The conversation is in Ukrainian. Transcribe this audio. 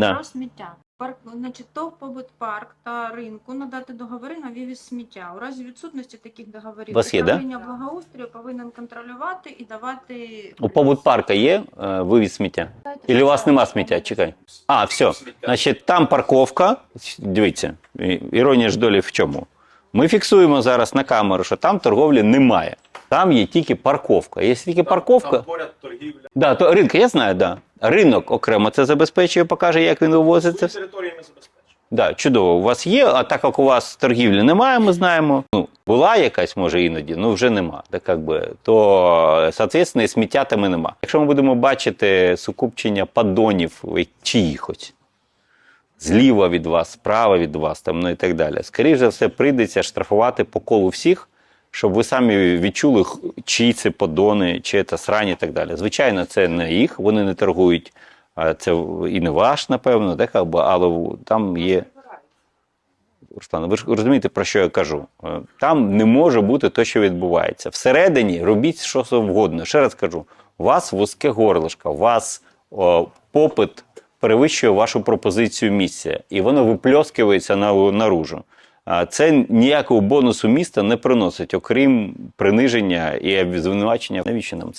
Да. Про сміття. Парк, значить, ТОВ побут парк та ринку надати договори на вивіз сміття. У разі відсутності таких договорів вас є, да? управління благоустрою повинен контролювати і давати У побут парка є е, вивіз сміття? Ілі у вас нема сміття? Чекай. А, все. Значить, там парковка. Дивіться, і- іронія ж долі в чому? Ми фіксуємо зараз на камеру, що там торговлі немає. Там є тільки парковка. Якщо тільки парковка. Там поряд торгівля. Да, то ринок, я знаю, да. Ринок окремо це забезпечує, покаже, як він вивозиться. Території ми забезпечуємо. Да, чудово. У вас є, а так як у вас торгівлі немає, ми знаємо. Ну, була якась, може, іноді, ну вже нема. Так, як би, то, соответственно, і сміття там і нема. Якщо ми будемо бачити сукупчення падонів чиїхось, зліва від вас, справа від вас, там, ну і так далі, скоріше за все, прийдеться штрафувати по колу всіх, щоб ви самі відчули, чиї це подони, чи це срані і так далі. Звичайно, це не їх, вони не торгують. Це і не ваш, напевно, так, або, але там є. Руслан, ви ж розумієте, про що я кажу? Е, Там не може бути те, що відбувається. Всередині робіть що завгодно. Ще раз кажу: у вас вузьке горлишко, у вас о, попит перевищує вашу пропозицію місця, і воно випльоскується на, наружу. Це ніякого бонусу міста не приносить, окрім приниження і звинувачення. Навіщо нам це?